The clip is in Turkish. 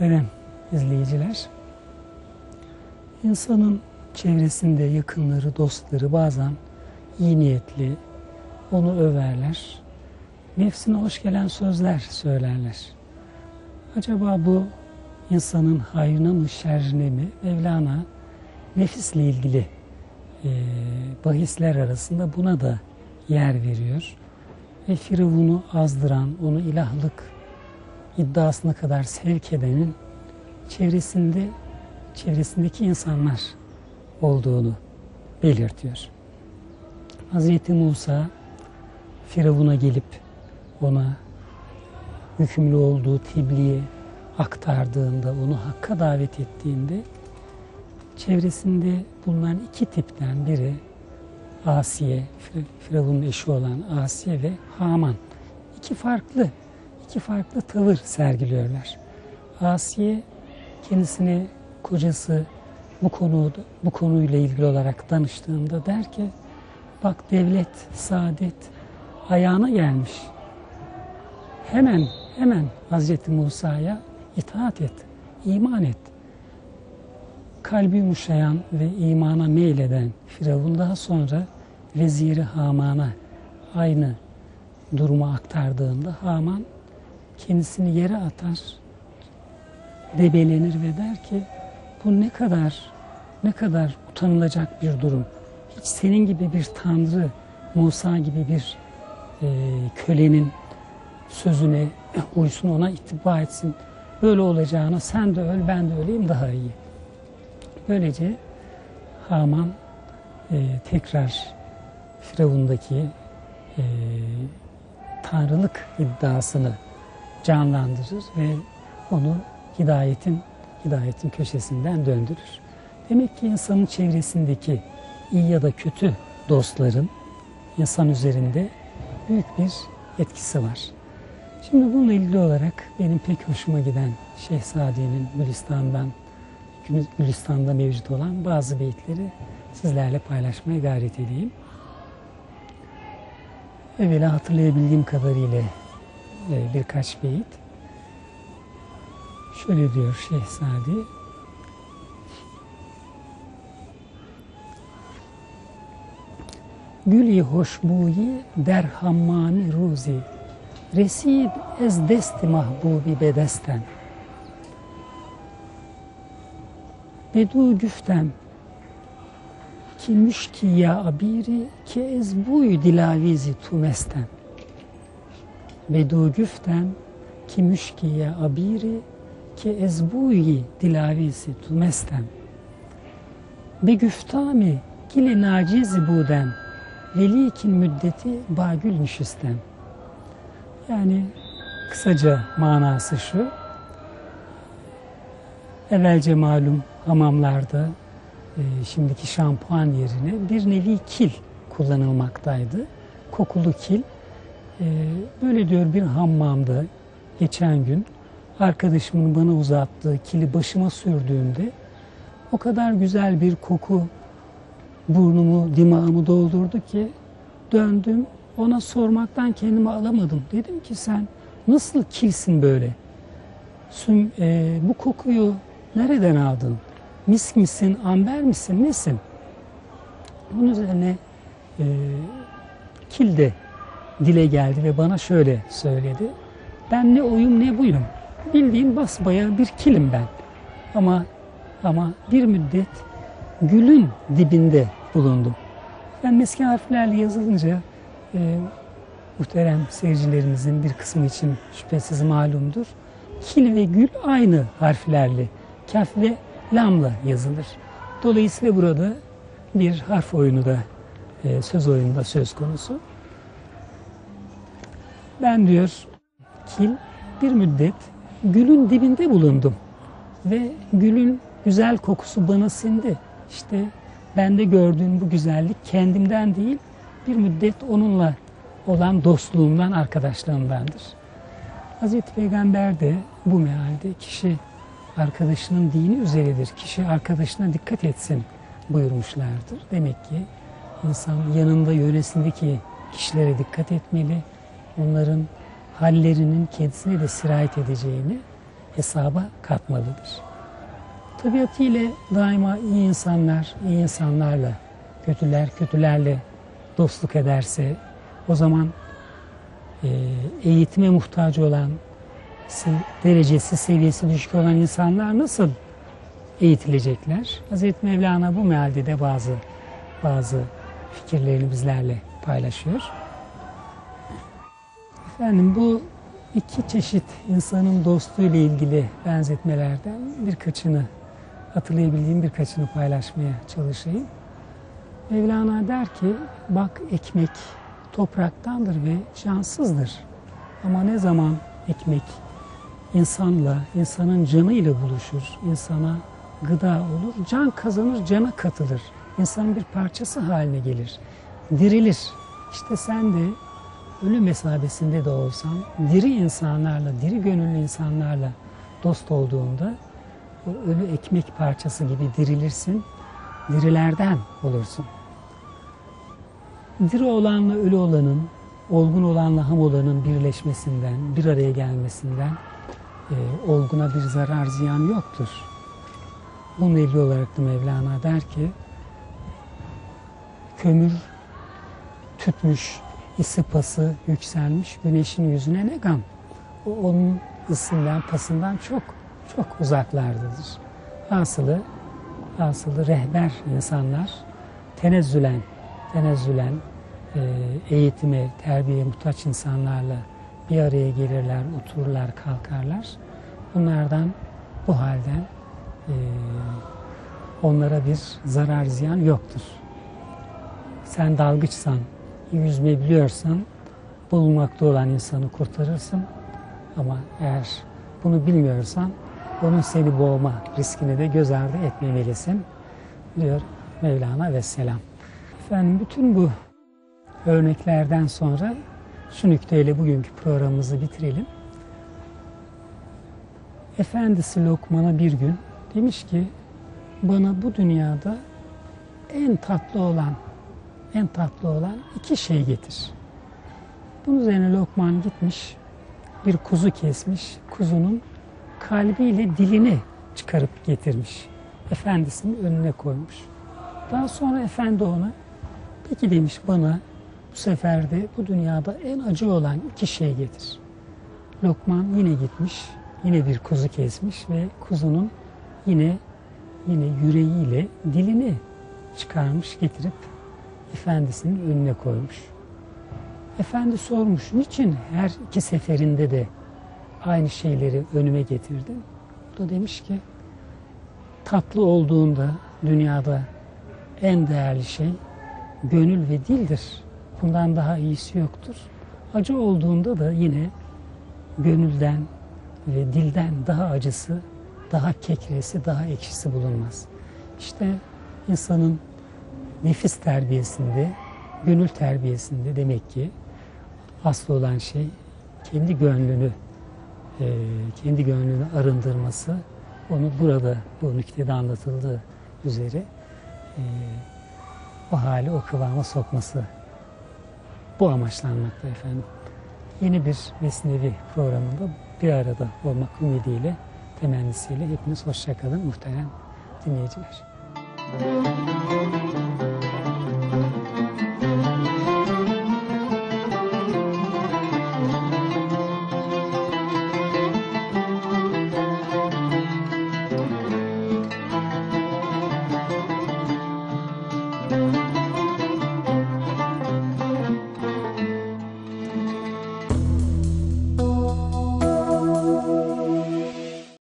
Muhterem izleyiciler, insanın çevresinde yakınları, dostları bazen iyi niyetli, onu överler, nefsine hoş gelen sözler söylerler. Acaba bu insanın hayrına mı, şerrine mi? Mevlana nefisle ilgili e, bahisler arasında buna da yer veriyor. Ve Firavun'u azdıran, onu ilahlık iddiasına kadar sevk edenin çevresinde çevresindeki insanlar olduğunu belirtiyor. Hazreti Musa Firavun'a gelip ona hükümlü olduğu tebliği aktardığında, onu hakka davet ettiğinde çevresinde bulunan iki tipten biri Asiye, Firavun'un eşi olan Asiye ve Haman. İki farklı, iki farklı tavır sergiliyorlar. Asiye kendisine kocası bu konuda bu konuyla ilgili olarak danıştığında der ki bak devlet, saadet ayağına gelmiş. Hemen hemen Hazreti Musa'ya itaat et, iman et. Kalbi yumuşayan ve imana meyleden Firavun daha sonra veziri Haman'a aynı durumu aktardığında Haman kendisini yere atar, debelenir ve der ki bu ne kadar ne kadar utanılacak bir durum. Hiç senin gibi bir tanrı, Musa gibi bir e, kölenin sözüne uysun, ona ittiba etsin. Böyle olacağına sen de öl, ben de öleyim daha iyi. Böylece Haman e, tekrar Firavun'daki e, tanrılık iddiasını canlandırır ve onu hidayetin hidayetin köşesinden döndürür. Demek ki insanın çevresindeki iyi ya da kötü dostların insan üzerinde büyük bir etkisi var. Şimdi bununla ilgili olarak benim pek hoşuma giden Şehzade'nin Gülistan'dan Gülistan'da mevcut olan bazı beyitleri sizlerle paylaşmaya gayret edeyim. Evvela hatırlayabildiğim kadarıyla birkaç beyit. Şöyle diyor Şehzade. Gülü hoşbuyi der hammami ruzi Resid ez desti mahbubi bedesten Bedu güftem ki müşki ya abiri ki ez buyu dilavizi tumesten Bedu güftem ki müşki ya abiri ki ez buyi dilavizi tumesten Be güftami kili nacizi buden velikin müddeti bagül nişisten yani kısaca manası şu evvelce malum hamamlarda e, şimdiki şampuan yerine bir nevi kil kullanılmaktaydı. Kokulu kil. E, böyle diyor bir hammamda geçen gün arkadaşımın bana uzattığı kili başıma sürdüğümde o kadar güzel bir koku burnumu, dimağımı doldurdu ki döndüm ona sormaktan kendimi alamadım. Dedim ki sen nasıl kilsin böyle? Süm, e, bu kokuyu nereden aldın? Misk misin, amber misin, nesin? Bunun üzerine e, kil dile geldi ve bana şöyle söyledi. Ben ne oyum ne buyum. Bildiğin basbaya bir kilim ben. Ama ama bir müddet gülün dibinde bulundum. Ben meski harflerle yazılınca e, muhterem seyircilerimizin bir kısmı için şüphesiz malumdur. Kil ve gül aynı harflerle, kaf ve lamla yazılır. Dolayısıyla burada bir harf oyunu da e, söz oyununda söz konusu. Ben diyor kil bir müddet gülün dibinde bulundum ve gülün güzel kokusu bana sindi. İşte bende gördüğüm bu güzellik kendimden değil bir müddet onunla olan dostluğumdan, arkadaşlığımdandır. Hazreti Peygamber de bu mealde kişi arkadaşının dini üzeredir. Kişi arkadaşına dikkat etsin buyurmuşlardır. Demek ki insan yanında yöresindeki kişilere dikkat etmeli. Onların hallerinin kendisine de sirayet edeceğini hesaba katmalıdır. Tabiatıyla daima iyi insanlar, iyi insanlarla, kötüler kötülerle dostluk ederse o zaman e, eğitime muhtaç olan, derecesi, seviyesi düşük olan insanlar nasıl eğitilecekler? Hazreti Mevlana bu mealde de bazı bazı fikirlerini bizlerle paylaşıyor. Efendim bu iki çeşit insanın dostluğuyla ilgili benzetmelerden birkaçını hatırlayabildiğim birkaçını paylaşmaya çalışayım. Mevlana der ki bak ekmek topraktandır ve cansızdır. Ama ne zaman ekmek insanla, insanın canıyla buluşur, insana gıda olur, can kazanır, cana katılır. İnsanın bir parçası haline gelir, dirilir. İşte sen de ölüm mesabesinde de olsan, diri insanlarla, diri gönüllü insanlarla dost olduğunda o ölü ekmek parçası gibi dirilirsin, dirilerden olursun. Diri olanla ölü olanın, olgun olanla ham olanın birleşmesinden, bir araya gelmesinden e, olguna bir zarar ziyan yoktur. Bununla ilgili olarak da Mevlana der ki, kömür tütmüş, ısı pası yükselmiş güneşin yüzüne ne gam? O onun ısından, pasından çok çok uzaklardadır. Hasılı, hasılı rehber insanlar tenezzülen, tenezzülen e, eğitime, terbiyeye muhtaç insanlarla bir araya gelirler, otururlar, kalkarlar. Bunlardan, bu halden e, onlara bir zarar ziyan yoktur. Sen dalgıçsan, yüzme biliyorsan bulunmakta olan insanı kurtarırsın. Ama eğer bunu bilmiyorsan onun seni boğma riskini de göz ardı etmemelisin diyor Mevlana ve selam. Efendim bütün bu örneklerden sonra şu nükteyle bugünkü programımızı bitirelim. Efendisi Lokman'a bir gün demiş ki bana bu dünyada en tatlı olan en tatlı olan iki şey getir. Bunun üzerine Lokman gitmiş, bir kuzu kesmiş, kuzunun kalbiyle dilini çıkarıp getirmiş. Efendisinin önüne koymuş. Daha sonra efendi ona, peki demiş bana bu sefer de bu dünyada en acı olan iki şey getir. Lokman yine gitmiş, yine bir kuzu kesmiş ve kuzunun yine yine yüreğiyle dilini çıkarmış getirip efendisinin önüne koymuş. Efendi sormuş, niçin her iki seferinde de aynı şeyleri önüme getirdin? O da demiş ki, tatlı olduğunda dünyada en değerli şey gönül ve dildir. Bundan daha iyisi yoktur. Acı olduğunda da yine gönülden ve dilden daha acısı, daha kekresi, daha ekşisi bulunmaz. İşte insanın nefis terbiyesinde, gönül terbiyesinde demek ki asıl olan şey kendi gönlünü, e, kendi gönlünü arındırması, onu burada bu nüktede anlatıldığı üzere e, o hali o kıvama sokması bu amaçlanmakta efendim. Yeni bir Mesnevi programında bir arada olmak ümidiyle, temennisiyle hepiniz hoşçakalın muhterem dinleyiciler.